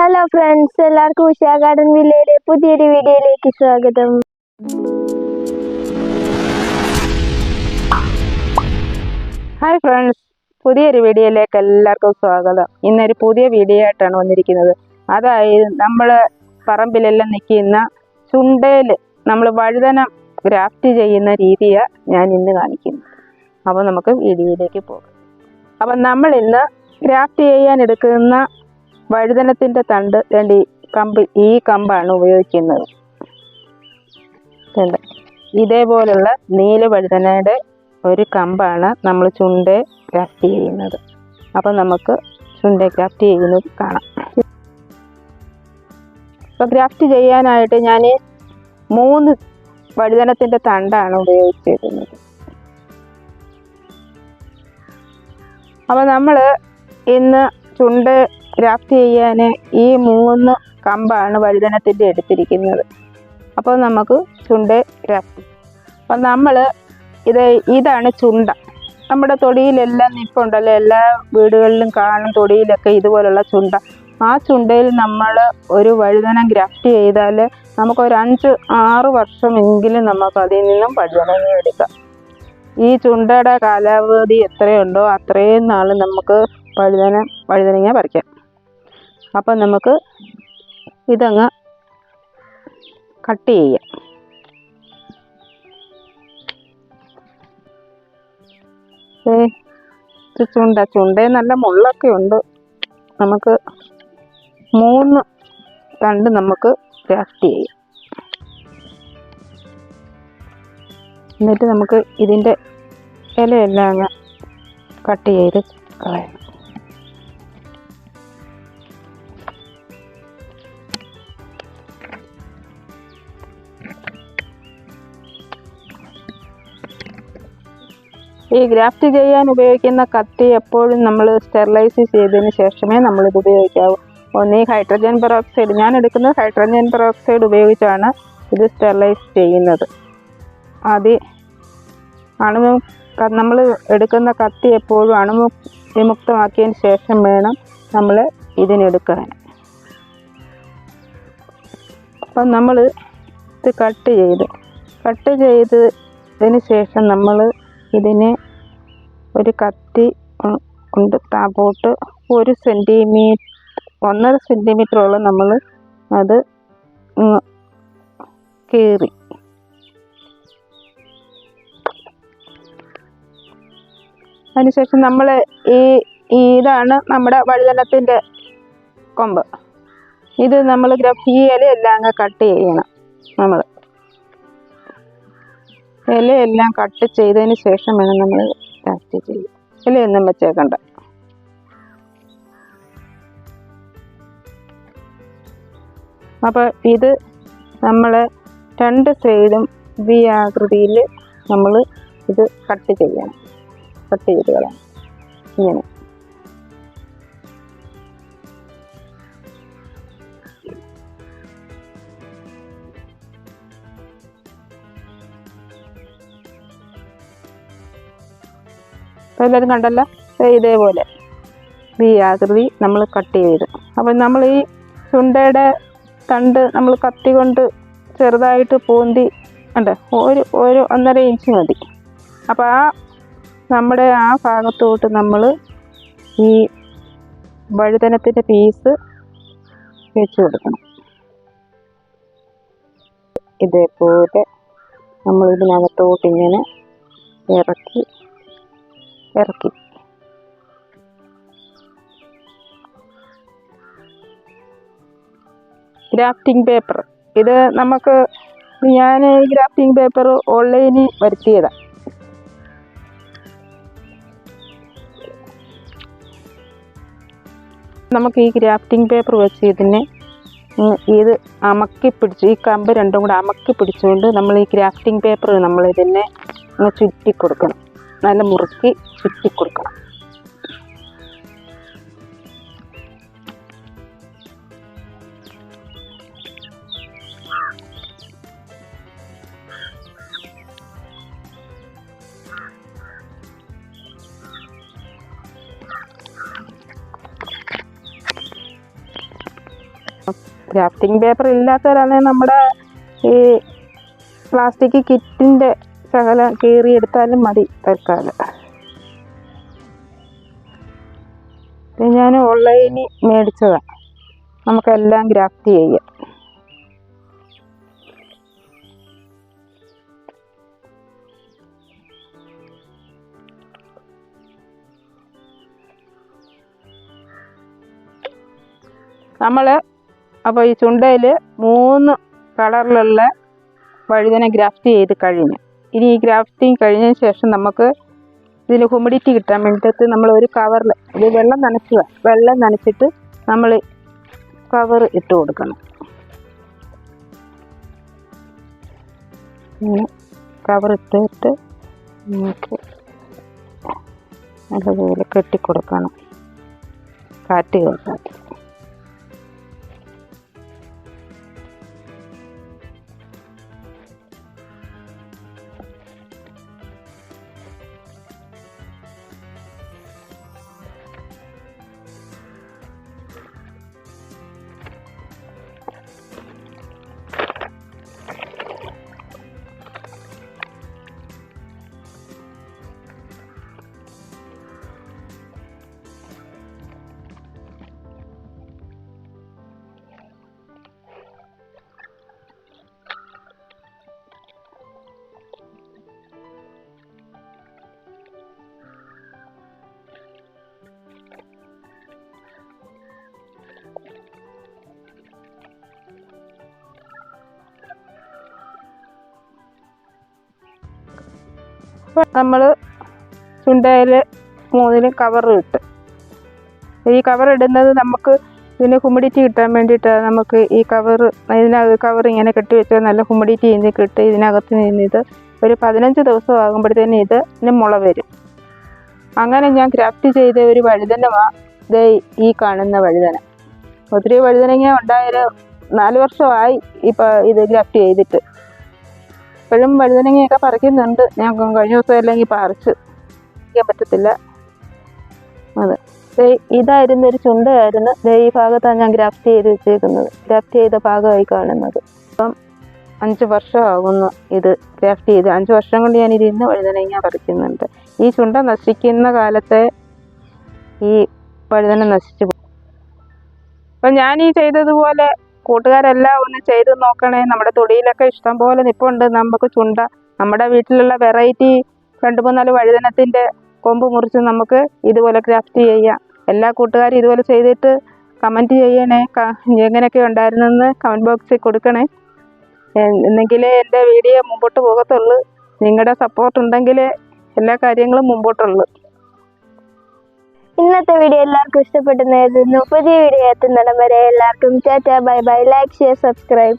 Hello friends എല്ലാവർക്കും Usha garden വില്ലയിലെ പുതിയൊരു വീഡിയോയിലേക്ക് സ്വാഗതം. ഹായ് ഫ്രണ്ട്സ് പുതിയൊരു വീഡിയോയിലേക്ക് എല്ലാവർക്കും സ്വാഗതം. ഇന്നൊരു പുതിയ വീഡിയോ ആയിട്ടാണ് വന്നിരിക്കുന്നത്. അതായത് നമ്മൾ പറമ്പിലെല്ലാം നിൽക്കുന്ന ചുണ്ടയിൽ നമ്മൾ വഴുതന ഗ്രാഫ്റ്റ് ചെയ്യുന്ന രീതിയാണ് ഞാൻ ഇന്ന് കാണിക്കുന്നത്. അപ്പോൾ നമുക്ക് വീഡിയോയിലേക്ക് പോകാം. അപ്പം നമ്മൾ ഇന്ന് ഗ്രാഫ്റ്റ് ചെയ്യാൻ എടുക്കുന്ന വഴുതനത്തിന്റെ തണ്ട് രണ്ട് കമ്പ് ഈ കമ്പാണ് ഉപയോഗിക്കുന്നത്? ഇതേപോലുള്ള നീല വഴുതനയുടെ ഒരു കമ്പാണ് നമ്മൾ ചുണ്ട ക്രാഫ്റ്റ് ചെയ്യുന്നത്. അപ്പം നമുക്ക് ചുണ്ട ക്രാഫ്റ്റ് ചെയ്യുന്നത് കാണാം. അപ്പോൾ ഗ്രാഫ്റ്റ് ചെയ്യാനായിട്ട് ഞാൻ മൂന്ന് വഴുതനത്തിന്റെ തണ്ടാണ് ഉപയോഗിച്ചിരുന്നത് അപ്പോൾ നമ്മൾ ഇന്ന് ചുണ്ട് ഗ്രാഫ്റ്റ് ചെയ്യാൻ ഈ മൂന്ന് കമ്പാണ് വഴുതനത്തിന്റെ എടുത്തിരിക്കുന്നത്. അപ്പോൾ നമുക്ക് ചുണ്ട് ഗ്രാഫ്റ്റ് അപ്പം നമ്മൾ ഇത് ഇതാണ് ചുണ്ട. നമ്മുടെ തൊടിയിലെല്ലാം നിപ്പുണ്ടല്ലോ എല്ലാ വീടുകളിലും കാണും തൊടിയിലൊക്കെ ഇതുപോലുള്ള ചുണ്ട. ആ ചുണ്ടയിൽ നമ്മൾ ഒരു വഴുതനം ഗ്രാഫ്റ്റ് ചെയ്താൽ നമുക്കൊരു അഞ്ച് ആറ് വർഷമെങ്കിലും നമുക്ക് അതിൽ നിന്നും വഴുതനങ്ങ എടുക്കാം. ഈ ചുണ്ടയുടെ കാലാവധി എത്രയുണ്ടോ അത്രയും നാൾ നമുക്ക് വഴുതന വഴുതനങ്ങ പറിക്കാം. അപ്പം നമുക്ക് ഇതങ്ങ് കട്ട് ചെയ്യാം. ചുണ്ട ചുണ്ടേ നല്ല മുള്ളൊക്കെ ഉണ്ട്. നമുക്ക് മൂന്ന് തണ്ട് നമുക്ക് ഗ്രാഫ്റ്റ് ചെയ്യാം. എന്നിട്ട് നമുക്ക് ഇതിന്റെ ഇലയെല്ലാം കട്ട് ചെയ്ത് കളയണം. ഈ ഗ്രാഫ്റ്റ് ചെയ്യാൻ ഉപയോഗിക്കുന്ന കത്തി എപ്പോഴും നമ്മൾ സ്റ്റെറിലൈസ് ചെയ്തതിന് ശേഷമേ നമ്മളിത് ഉപയോഗിക്കാവൂ. ഒന്ന് ഈ ഹൈഡ്രജൻ പെറോക്സൈഡ് ഞാൻ എടുക്കുന്നത് ഹൈഡ്രജൻ പെറോക്സൈഡ് ഉപയോഗിച്ചാണ് ഇത് സ്റ്റെറിലൈസ് ചെയ്യുന്നത്. ആദ്യ അണുമു നമ്മൾ എടുക്കുന്ന കത്തി എപ്പോഴും അണുമു വിമുക്തമാക്കിയതിന് ശേഷം വേണം നമ്മൾ ഇതിനെടുക്കാൻ. അപ്പം നമ്മൾ ഇത് കട്ട് ചെയ്തു. കട്ട് ചെയ്തതിന് ശേഷം നമ്മൾ ഇതിനെ ഒരു കത്തി ഉം കൊണ്ട് താപോട്ട് ഒരു സെന്റിമീറ്റർ ഒന്നര സെന്റിമീറ്ററോളം നമ്മൾ അത് കീറി. അതിനുശേഷം നമ്മൾ ഈ ഇതാണ് നമ്മുടെ വഴുതനത്തിന്റെ കൊമ്പ്. ഇത് നമ്മൾ ഗ്രഫീയിലെല്ലാം അങ്ങ് കട്ട് ചെയ്യണം നമ്മൾ ഇലയെല്ലാം കട്ട് ചെയ്തതിന് ശേഷം വേണം നമ്മൾ ഗ്രാഫ്റ്റ് ചെയ്യാൻ ഇലയൊന്നും വെച്ചേക്കണ്ട. അപ്പോൾ ഇത് നമ്മൾ രണ്ട് സൈഡും വി ആകൃതിയിൽ നമ്മൾ ഇത് കട്ട് ചെയ്യണം. കട്ട് ചെയ്ത് കളയണം. അപ്പോൾ എല്ലാവരും കണ്ടല്ലോ ഇതേപോലെ. ഈ ആകൃതി നമ്മൾ കട്ട് ചെയ്ത്. അപ്പം നമ്മൾ ഈ ചുണ്ടയുടെ തണ്ട് നമ്മൾ കത്തി കൊണ്ട് ചെറുതായിട്ട് പൂന്തി ഉണ്ട്. ഒരു ഒരു ഒന്നര ഇഞ്ച് മതി. അപ്പോൾ ആ നമ്മുടെ ആ ഭാഗത്തോട്ട് നമ്മൾ ഈ വഴുതനത്തിന്റെ പീസ് വെച്ച് കൊടുക്കണം. ഇതേപോലെ നമ്മൾ ഇതിനകത്തോട്ട് ഇങ്ങനെ ഇറക്കി ഇറക്കി. ഗ്രാഫ്റ്റിംഗ് പേപ്പർ ഇത് നമുക്ക് ഞാൻ ഈ ഗ്രാഫ്റ്റിംഗ് പേപ്പർ ഓൺലൈനിൽ വരുത്തിയതാണ് നമുക്ക് ഈ ഗ്രാഫ്റ്റിംഗ് പേപ്പർ വെച്ച് ഇതിനെ ഇത് അമക്കി പിടിച്ച് ഈ കമ്പ് രണ്ടും കൂടെ അമക്കി പിടിച്ചുകൊണ്ട് നമ്മൾ ഈ ഗ്രാഫ്റ്റിംഗ് പേപ്പർ നമ്മൾ ഇതിനെ ചുറ്റി കൊടുക്കണം. നല്ല മുറുക്കി ചുറ്റി കൊടുക്കണം. ക്രാഫ്റ്റിംഗ് പേപ്പർ ഇല്ലാത്തവരാണെങ്കിൽ നമ്മുടെ ഈ പ്ലാസ്റ്റിക് കിറ്റിന്റെ ശകലം കീറിയെടുത്താലും മതി തൽക്കാലം. ഞാൻ ഓൺലൈനിൽ മേടിച്ചതാണ് നമുക്കെല്ലാം ഗ്രാഫ്റ്റ് ചെയ്യാം. നമ്മൾ അപ്പോൾ ഈ ചുണ്ടയിൽ മൂന്ന് കളറിലുള്ള വഴുതന ഗ്രാഫ്റ്റ് ചെയ്ത് കഴിഞ്ഞു. ഇനി ഈ ഗ്രാഫ്റ്റിംഗ് കഴിഞ്ഞതിന് ശേഷം നമുക്ക് ഇതിന് ഹ്യൂമിഡിറ്റി കിട്ടാൻ വേണ്ടിയിട്ട് നമ്മൾ ഒരു കവറിൽ ഇത് വെള്ളം നനയ്ക്കുക. വെള്ളം നനച്ചിട്ട് നമ്മൾ കവർ ഇട്ട് കൊടുക്കണം. ഇങ്ങനെ കവർ ഇട്ടിട്ട് നമുക്ക് നല്ലതുപോലെ കെട്ടിക്കൊടുക്കണം. കാറ്റ് കയറാൻ നമ്മൾ ചുണ്ടയിൽ മൂന്നിലും കവർ ഈ കവർ ഇടുന്നത് നമുക്ക് ഇതിന് ഹ്യൂമിഡിറ്റി കിട്ടാൻ വേണ്ടിയിട്ടാണ് നമുക്ക് ഈ കവർ ഇതിനകത്ത് കവർ ഇങ്ങനെ കെട്ടി വെച്ചാൽ നല്ല ഹ്യൂമിഡിറ്റി ഇതിന് കിട്ടി ഇതിനകത്ത് നിന്ന് ഇത് ഒരു പതിനഞ്ച് ദിവസം ആകുമ്പോഴത്തേന് ഇത് ഇതിന് മുള വരും. അങ്ങനെ ഞാൻ ക്രാഫ്റ്റ് ചെയ്ത ഒരു വഴുതനമാണ് ഇത് ഈ കാണുന്ന വഴുതന. ഒത്തിരി വഴുതനങ്ങ ഉണ്ടായൊരു നാല് വർഷമായി ഇപ്പം ഇത് ക്രാഫ്റ്റ് ചെയ്തിട്ട്. ഇപ്പോഴും വഴുതനങ്ങയൊക്കെ പറിക്കുന്നുണ്ട്. ഞാൻ കഴിഞ്ഞ ദിവസം അല്ലെങ്കിൽ പറിച്ച് പറിക്കാൻ പറ്റത്തില്ല. അതെ. ഇതായിരുന്നു ഒരു ചുണ്ടയായിരുന്നു. ഈ ഭാഗത്താണ് ഞാൻ ഗ്രാഫ്റ്റ് ചെയ്ത് വെച്ചേക്കുന്നത്. ഗ്രാഫ്റ്റ് ചെയ്ത ഭാഗമായി കാണുന്നത്. അപ്പം അഞ്ച് വർഷമാകുന്നു ഇത് ഗ്രാഫ്റ്റ് ചെയ്ത്. അഞ്ച് വർഷം കൊണ്ട് ഞാൻ ഇരുന്ന് വഴുതനങ്ങ പറിക്കുന്നുണ്ട്. ഈ ചുണ്ട നശിക്കുന്ന കാലത്തെ ഈ വഴുതന നശിച്ചു പോകും അപ്പം ഞാൻ ഈ ചെയ്തതുപോലെ കൂട്ടുകാരെല്ലാം ഒന്ന് ചെയ്ത് നോക്കണേ. നമ്മുടെ തൊടിയിലൊക്കെ ഇഷ്ടം പോലെ നിപ്പുണ്ട്. നമുക്ക് ചുണ്ട നമ്മുടെ വീട്ടിലുള്ള വെറൈറ്റി രണ്ട് മൂന്നാൽ വഴുതനത്തിന്റെ കൊമ്പ് മുറിച്ച് നമുക്ക് ഇതുപോലെ ക്രാഫ്റ്റ് ചെയ്യാം. എല്ലാ കൂട്ടുകാരും ഇതുപോലെ ചെയ്തിട്ട് കമന്റ് ചെയ്യണേ. എങ്ങനെയൊക്കെ ഉണ്ടായിരുന്നെന്ന് കമന്റ് ബോക്സിൽ കൊടുക്കണേ. എന്നെങ്കിലേ എന്റെ വീഡിയോ മുമ്പോട്ട് പോകത്തുള്ളൂ. നിങ്ങളുടെ സപ്പോർട്ട് ഉണ്ടെങ്കിലേ എല്ലാ കാര്യങ്ങളും മുമ്പോട്ടുള്ളൂ. ഇന്നത്തെ വീഡിയോ എല്ലാവർക്കും ഇഷ്ടപ്പെട്ടെന്ന് കരുതുന്നു. പുതിയ വീഡിയോ എത്തുന്നിടം വരെ എല്ലാവർക്കും tata bye bye. Like share subscribe